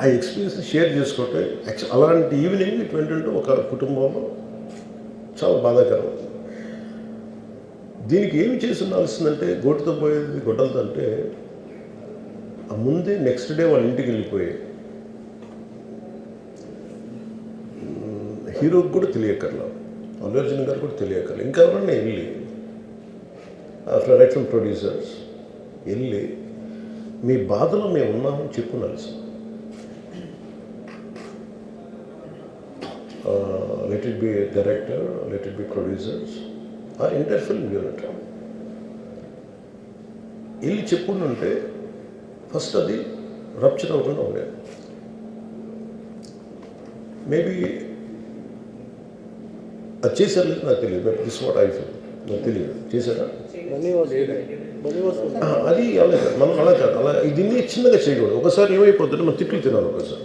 ఆ experience share చేసుకుంటే అలాంటి ఈవినింగ్ ట్వంటీ ఒక కుటుంబంలో చాలా బాధాకరం. దీనికి ఏమి చేసి ఉండాల్సిందంటే గోటుతో పోయేది గొడ్డలతో అంటే ఆ ముందే నెక్స్ట్ డే వాళ్ళ ఇంటికి వెళ్ళిపోయాయి హీరోకి కూడా తెలియకర్లా అల్లు అర్జున్ గారు కూడా తెలియకర్లా ఇంకా ఎవరన్నా వెళ్ళి రైట్ ఫ్రమ్ ప్రొడ్యూసర్స్ వెళ్ళి మీ బాధలో మేము ఉన్నామని చెప్పుకోవాల్సింది let it be director let it be producers ఆ ఇంటర్ ఫిల్మ్ యూనిట్. వెళ్ళి చెప్పుంటే ఫస్ట్ అది రప్చర్ అవ్వకుండా ఉండేది మేబీ అది చేశారు లేదు నాకు తెలియదు. దిస్ వాట్ ఐ ఫీల్ నాకు తెలియదు. చేశారా? అది అలా కాదు. మనం అలా కాదు. అలా దీన్ని చిన్నగా చేయకూడదు. ఒకసారి ఏమైపోతుందంటే మనం తిట్లు తినాలి ఒకసారి.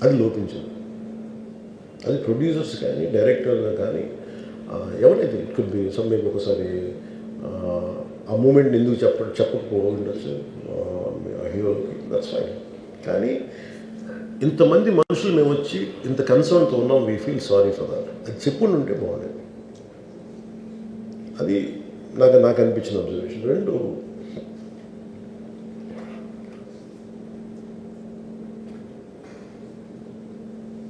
అది లోపించింది. అది ప్రొడ్యూసర్స్ కానీ డైరెక్టర్ కానీ ఎవరైతే it could be some maybe ఒకసారి ఆ, మూమెంట్ని మూమెంట్ ఎందుకు చెప్ప చెప్పకపోవడం ఉండొచ్చు హీరోకి దట్స్ ఫైన్ కానీ ఇంతమంది మనుషులు మేము వచ్చి ఇంత కన్సర్న్తో ఉన్నాం we feel sorry for that అది చెప్పుకుని ఉంటే బాగుండేది. అది నాకు నాకు అనిపించిన అబ్జర్వేషన్ రెండు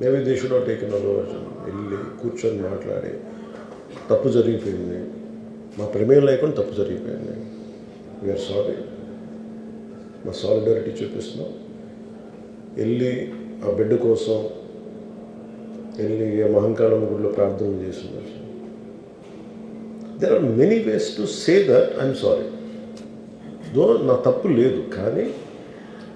Maybe they should not take అలోచన వెళ్ళి కూర్చొని మాట్లాడి తప్పు జరిగిపోయింది. మా ప్రమేయం లేకుండా తప్పు జరిగిపోయింది. వీఆర్ సారీ మా సాలిడారిటీ చూపిస్తున్నాం. వెళ్ళి ఆ బిడ్డ కోసం వెళ్ళి ఆ మహంకాళం గుడిలో ప్రార్థన చేస్తున్నారు. There are many ways to say that I'm sorry though నా తప్పు లేదు కానీ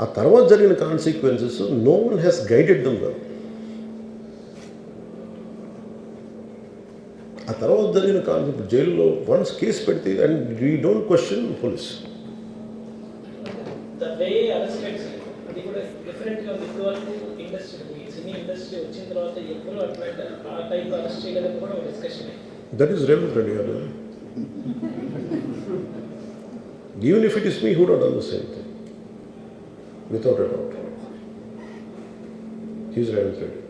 ఆ తర్వాత జరిగిన consequences no one has guided them well ఆ తర్వాత జరిగిన కాన్సెప్ట్ జైల్లో వన్స్ కేసు పెడితే and we don't question police that is Revanth Reddy garu even if it is me who had done the same thing without a doubt he's Revanth Reddy